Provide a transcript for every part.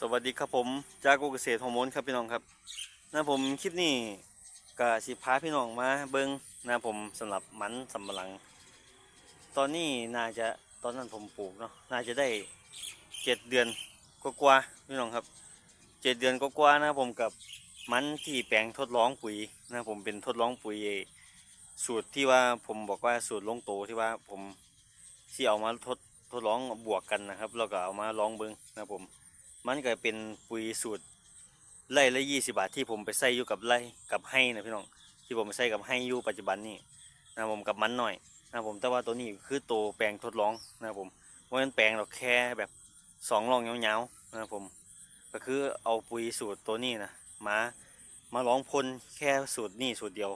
สวัสดีครับผมจากกเกษตรฮอร์โมนครับพี่น้องครับนะผมคลิปนี้ก็สิพาพี่น้องมาเบิ้งนะผมสำหรับมันสำปะหลัง ตอนนี้น่าจะตอนนั้นผมปลูกเนาะน่าจะได้เจ็ดเดือนกว่าพี่น้องครับเจ็ดเดือนกว่านะผมกับมันที่แปลงทดลองปุ๋ยนะผมเป็นทดลองปุ๋ยสูตรที่ว่าผมบอกว่าสูตรลงโตที่ว่าผมที่เอามาทดทดลองบวกกันนะครับแล้วก็เอามาลองเบิ้งนะผม มันก็เป็นปุ๋ยสูตรไร่ละยี่สิบาทที่ผมไปใส่อยู่กับไร่กับให้นะพี่น้องที่ผมไปใส่กับให้อยู่ปัจจุบันนี้นะผมกับมันหน่อยนะผมแต่ว่าตัวนี้คือตัวแปลงทดลองนะผมว่ามันแปลงเราแค่แบบสองรองยาวๆนะผมก็คือเอาปุ๋ยสูตรตัวนี้นะมามาลองพ่นแค่สูตรนี้สูตรเดียว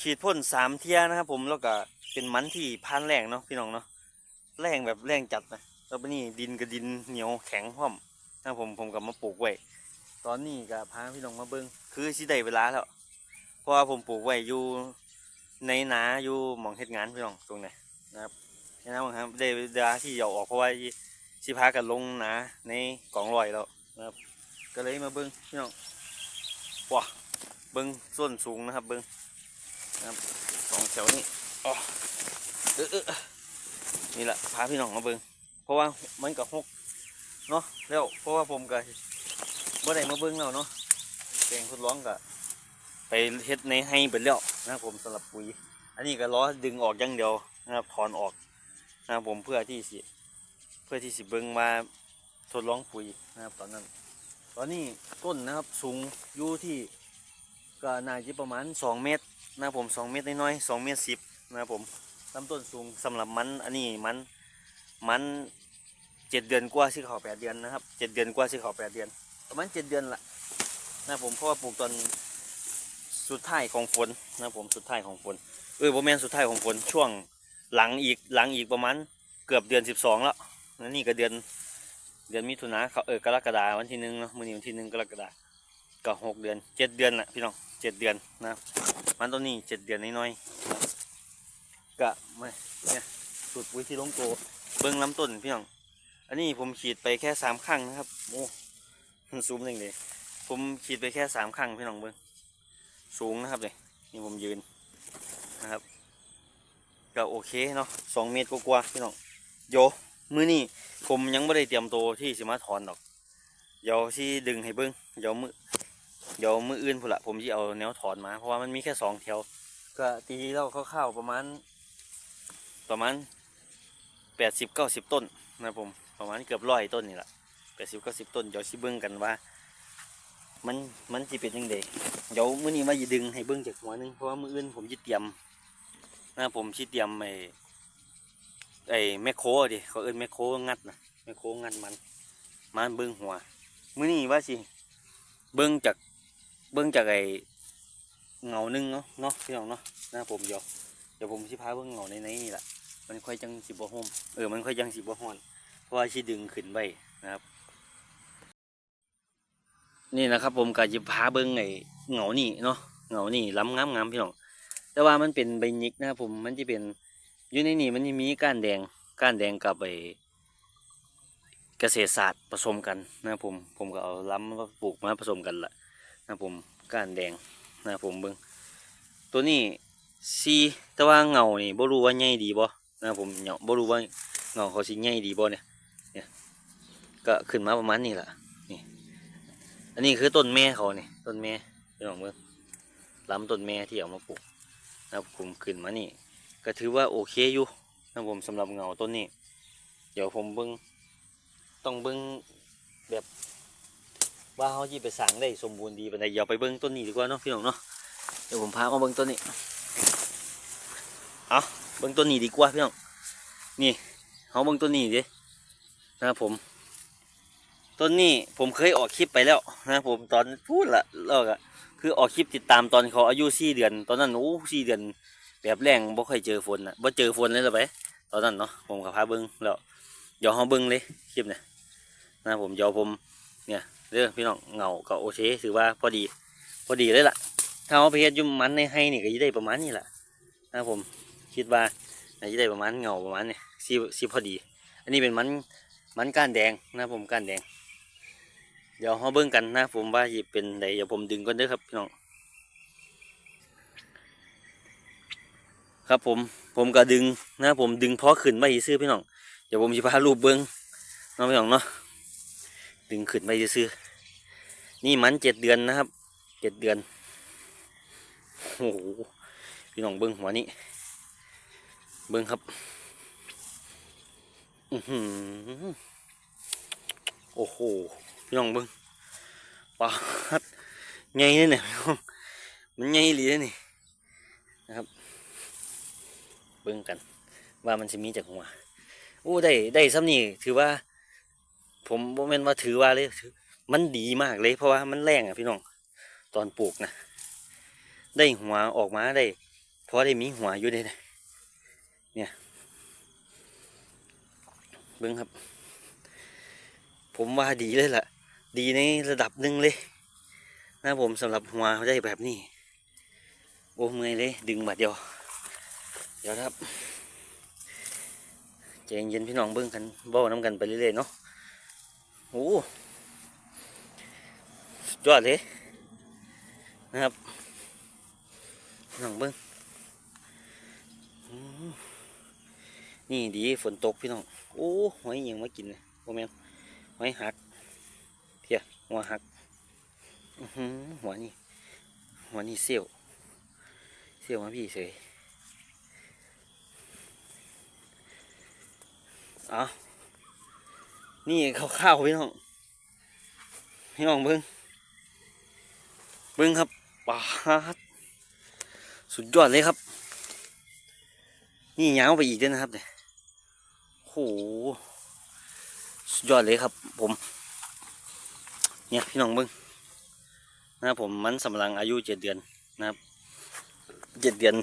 ฉีดพ่นสามเทียนะครับผมแล้วก็เป็นมันที่พันแรงเนาะพี่น้องเนาะแรงแบบแรงจัดนะ แล้วนี่ดินกับดินเหนียวแข็งพร้อมนะผมผมกับมาปลูกไว้ ตอนนี้ก็พาพี่น้องมาเบิ้งคือสิได้เวลาแล้ว เพราะว่าผมปลูกไว้อยู่ในนาอยู่หมองเฮ็ดงานพี่น้องตรงไหนนะครับนี่นะครับได้เวลาที่จะออกเพราะว่าสิพากันลงนาในกองลอยแล้วนะครับ ก็เลยมาเบิ้งพี่น้องว้าเบิ้งส่วนสูงนะครับเบิ้งนะครับสองแถวนี้อ๋อเออเออนี่แหละพาพี่น้องมาเบิ้ง เพราะว่ามันก็หกเนาะแล้วเพราะว่าผมก็บ่อได้มาเบิ่งแล้วเนาะแปลงทดลองก็ไปเฮ็ดในให้เบิดแล้วนะครับผมสำหรับปุ๋ย อันนี้ก็ล้อดึงออกอย่างเดียวนะครับถอนออกนะครับผมเพื่อที่สิเพื่อที่สิเบิ่งมาทดลองปุ๋ยนะครับตอนนั้น ตอนนี้ต้นนะครับสูงอยู่ที่ก็น่าจะประมาณ 2 เมตรนะผม 2 เมตรน้อยๆ2เมตร10นะครับผมลำต้นสูงสำหรับมันอันนี้มันมัน เจ็ดเดือนกว่าสิเขาแปดเดือนนะครับเจ็ดเดือนกว่าสิเขาแปดเดือน ประมาณเจ็ดเดือนละนะผมเพราะว่าปลูกตอนสุดท้ายของฝนนะผมสุดท้ายของฝนเออโมแมนสุดท้ายของฝนช่วงหลังอีกหลังอีกประมาณเกือบเดือนสิบสองแล้วแล้วนี่ก็เดือนเดือนมิถุนาเขาเออกรกฎาวันที่หนึ่งเนาะมือนี้วันที่หนึ่งกรกฎาก็หกเดือนเจ็ดเดือนแหละพี่น้องเจ็ดเดือนนะมันต้นนี้เจ็ดเดือนน้อยๆนะก็ไม่เนี่ยสูตรปุ๋ยที่ลงโตเบิ้งลำต้นพี่น้อง อันนี้ผมขีดไปแค่สามครั้งนะครับ โอ้มันซูมหนึ่งเลยผมขีดไปแค่สามครั้งพี่น้องเบิ้งสูงนะครับเลยนี่ผมยืนนะครับ ก็โอเคเนาะสองเมตรกว่าๆพี่น้องโยมือนี่ผมยังไม่ได้เตรียมตัวที่จะมาถอนดอก เดี๋ยวที่ดึงให้เบิ้งเดี๋ยวมือเดี๋ยวมืออื่นพุ่นละผมจะเอาแนวถอนมา เพราะว่ามันมีแค่สองแถวก็ตีเราคร่าๆประมาณ ประมาณแปดสิบเก้าสิบต้นนะผม ประมาณเกือบร้อยต้นนี่แหละแปดสิบเก้าสิบต้นเดี๋ยวชิเบิ้งกันว่า มันมันจะเป็นยังไงเดี๋ยวมื้อนี้มาจะดึงให้เบิ้งจากหัวนึงเพราะว่ามื้ออื่นผมจะเตรียมนะผมชิเตรียมไอ้ไอ้แมคโครดิเขาเอิ้นแมคโครงัดนะแมคโครงัดมันมาเบิ้งหัวมื้อนี้ว่าสิเบิ้งจากเบิ้งจากไอ้เงาหนึ่งเนาะเนาะพี่น้องเนาะนะผมเดี๋ยวเดี๋ยวผมสิพาเบิ้งเงาในในนี่แหละมันค่อยจังสิบ่ห่มเออมันค่อยจังสิบ่ฮ้อน เพราะว่าสิดึงขึ้นไว้นะครับ นี่นะครับ ผมก็จะพาเบิ่งไอ้เหงานี่เนาะเหงานี่ล้ำงามงามพี่น้องแต่ว่ามันเป็นใบยิกนะครับผมมันจะเป็นอยู่ในนี่มันจะมีก้านแดงก้านแดงกับไอเกษตรศาสตร์ผสมกันนะครับผมผมก็เอาล้ำมาปลูกมาผสมกันละนะครับผมก้านแดงนะครับผมเบิ่งตัวนี้ซีแต่ว่าเงานี่บ่รู้ว่าใหญ่ดีบ่นะครับผมเนาะบ่รู้ว่าเงาเขาสิใหญ่ดีบ่เนี่ย เนี่ยก็ขึ้นมาประมาณนี้แหละนี่ อันนี้คือต้นแม่เขาเนี่ยต้นแม่พี่น้องเบิ่งลำต้นแม่ที่เอามาปลูกนะครับผมขึ้นมานี่ ก็ถือว่าโอเคอยู่นะผมสำหรับเงาต้นนี้ เดี๋ยวผมเบิ่งต้องเบิ่งแบบว่าเขาสิไปสางได้สมบูรณ์ดีปานใดอย่าไปเบิ่งต้นนี้ดีกว่าเนาะพี่น้องเนาะเดี๋ยวผมพามาเบิ่งต้นนี้เอาเบิ่งต้นนี้ดีกว่าพี่น้องนี่เอาเบิ่งต้นนี้ดิ นะครับผมต้นนี้ผมเคยออกคลิปไปแล้วนะครับผมตอนพูดละแล้วก็คือออกคลิปติดตามตอนเขาอายุสี่เดือน ตอนนั้นโอ้สี่เดือนแบบแรงบ่ค่อยเจอฝนนะบ่เจอฝนเลยหรอไปตอนนั้นเนาะผมก็พาเบิงแล้วเดี๋ยวเฮาเบิงเลยคลิปเนี่ยนะครับผมเดี๋ยวผมเนี่ยเด้อพี่น้องเงาก็โอเคถือว่าพอดีพอดีเลยล่ะ ถ้าเอาไปเฮ็ดยุ่มมันในให้นี่ก็จะได้ประมาณนี้แหละนะครับผมคิดว่าน่าจะได้ประมาณเงาประมาณนี้สิสิพอดี อันนี้เป็นมัน มันก้านแดงนะผมก้านแดง เดี๋ยวเราเบิ่งกันนะผมว่าสิเป็นไดเดี๋ยวผมดึงก่อนเด้อครับพี่น้องครับผมผมก็ดึงนะผมดึงพอขึ้นไว้ซื่อพี่น้องเดี๋ยวผมสิพารูปเบิ่งเนาะพี่น้องเนาะดึงขึ้นไว้ซื่อนี่มันเจ็ดเดือนนะครับเจ็ดเดือนโอ้โหพี่น้องเบิ่งหัวนี้เบิ่งครับ อือหือ โอ้โหพี่น้องเบิ้งปลาดไงเนี่ยเนี่ยพี่น้องมันไงหรือนี่นะครับเบิ้งกัน ว่ามันจะมีจากหัวโอ้ได้ได้ซ้ำนี่ถือว่า ผมโมเมนว่าถือว่าเลยมันดีมากเลย เพราะว่ามันแรงอะพี่น้องตอนปลูกนะได้หัวออกมาได้เพราะได้มีหัวอยู่ได้นะเนี่ยเบิ้งครับ ผมว่าดีเลยล่ะ ดีในระดับหนึ่งเลย นะผมสำหรับหัวได้แบบนี้ โอ้เมื่อยเลย ดึงบาดเดียว เดี๋ยวครับใจเย็นพี่น้องเบิ้งกันเบ้าน้ำกันไปเรื่อยๆเนาะโอ้สุดยอดเลยนะครับน้องเบิ้งอืมนี่ดีฝนตกพี่น้อง โอ้หอยยังมากินเลยโอแมน หอยหักเพียหัวหักหือหัวนี่หัวนี่เสี้ยวเสี้ยวมาพี่เสยเอานี่ข้าวพี่น้องพี่น้องเบิ้งเบิ้งครับปาดสุดยอดเลยครับ นี่ยาวไปอีกด้วยนะครับเนี่ยโห ยอดเลยครับ ผม เนี่ยพี่น้องเบิ้งนะครับผมมันสำลังอายุเจ็ดเดือนนะครับเจ็ดเดือน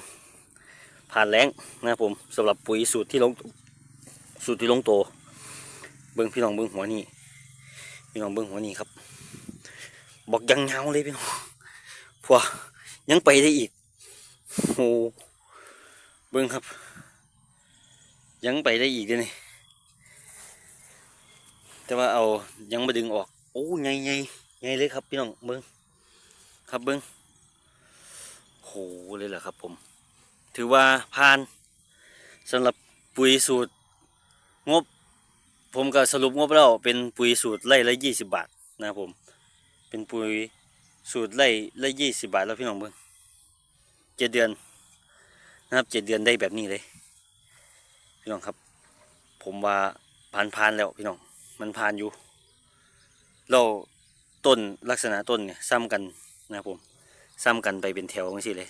ผ่านแรงนะครับผมสำหรับปุ๋ยสูตรที่ลงสูตรที่ลงโต เบิ้งพี่น้องเบิ้งหัวนี่พี่น้องเบิ้งหัวนี่ครับ บอกยังเงาเลยพี่น้องพวยังไปได้อีกโอ้เบิ้งครับ ยังไปได้อีกเด้วยนี่ แต่ว่าเอายังมาดึงออก โอ้ไงไงไงเลยครับพี่น้องเบิ้งครับเบิ้งโหเลยเหรอครับผม ถือว่าผ่านสำหรับปุ๋ยสูตรงบ ผมก็สรุปงบแล้วเป็นปุ๋ยสูตรไร่ละยี่สิบบาทนะครับผม เป็นปุ๋ยสูตรไร่ละยี่สิบบาทแล้วพี่น้องเบิ้งเจ็ดเดือนนะครับเจ็ดเดือนได้แบบนี้เลย พี่น้องครับ ผมว่าผ่านผ่านๆแล้วพี่น้อง มันผ่านอยู่ เราต้นลักษณะต้นเนี่ยซ้ำกันนะครับผมซ้ำกันไปเป็นแถวจังซี่เลย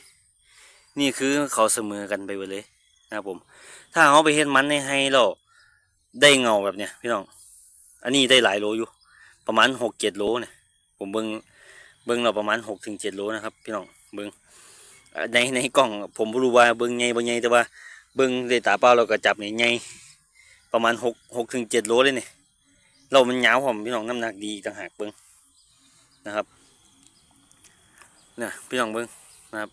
นี่คือเขาเสมอกันไปหมดเลยนะครับผม ถ้าเขาไปเห็นมันในให้เราได้เงาแบบเนี้ยพี่น้อง อันนี้ได้หลายโลอยู่ ประมาณหกเจ็ดโลเนี่ย ผมเบิ้งเบิ้งเราประมาณหกถึงเจ็ดโลนะครับพี่น้องเบิ้งในในกล้องผมบ่รู้ว่าเบิ้งไงบ่ไงแต่ว่าเบิ้งด้วยตาเปล่าเราก็จับเนี่ยไงประมาณหกหกถึงเจ็ดโลเลยเนี่ย เรามันยาวผมพี่น้องน้ำหนักดีกต่างหากเบิ้งนะครับเนี่ยพี่น้องเบิ้งนะครับ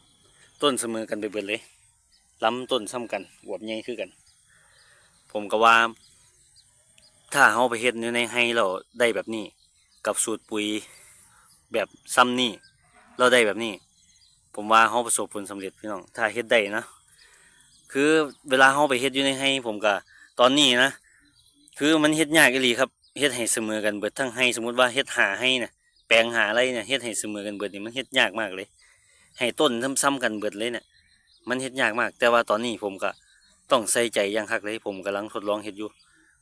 ต้นเสมอกันไปเบิดเลยล้ำต้นซ้ำกันอวบใหญ่คือกัน ผมก็ว่า ถ้าเราไปเฮ็ดอยู่ในให้เราได้แบบนี้ กับสูตรปุ๋ยแบบซ้ำนี่เราได้แบบนี้ ผมว่าเราประสบผลสำเร็จพี่น้องถ้าเฮ็ดได้นะคือเวลาเราไปเฮ็ดอยู่ในให้ผมก็ตอนนี้นะ คือมันเฮ็ดยากอีหลีครับ เฮ็ดให้เสมอกันเบิดทั้งให้สมมุติว่าเฮ็ดหาให้นะแปลงหาอะไรเนี่ยเฮ็ดให้เสมอกันเบิดนี่มันเฮ็ดยากมากเลย ให้ต้นซ้ำๆกันเบิดเลยเนี่ยมันเฮ็ดยากมาก แต่ว่าตอนนี้ผมก็ต้องใส่ใจอย่างคักเลย ผมกำลังทดลองเฮ็ดอยู่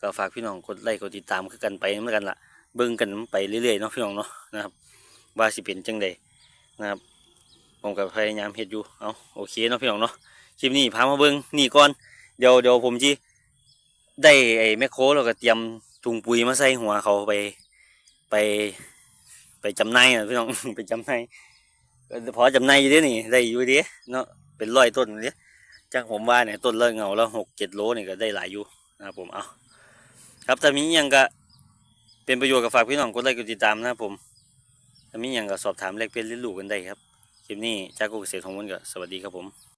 ก็ฝากพี่น้องกดไลค์กดติดตามกันไปเหมือนกันล่ะเบิ่งกันไปเรื่อยๆเนาะพี่น้องเนาะนะครับ ว่าสิเป็นจังใดนะครับผมก็พยายามเฮ็ดอยู่เอาโอเคเนาะพี่น้องเนาะคลิปนี้พามาเบิ่งนี่ก่อนเดี๋ยวเดี๋ยวผมจิได้ไอ้แมคโครแล้วก็เตรียม ถุงปุ๋ยมาใส่หัวเขาไป ไป ไปจำนายนะพี่น้องไปจำนายพอจำนายอยู่เด้นี่ ได้อยู่เด้เนาะเป็นร้อยต้นเด้จากผมว่าเนี่ยต้นเละเงาแล้วหกเจ็ดโลนี่ก็ได้หลายอยู่นะครับผมเอาครับถ้ามีอหยังก็เป็นประโยชน์กับฝากพี่น้องกดไลค์กดติดตามนะครับผมถ้ามีอหยังก็สอบถามแลกเปลี่ยนเรียนรู้กันได้ครับคลิปนี้จากกุเกษตรของมันก็สวัสดีครับผม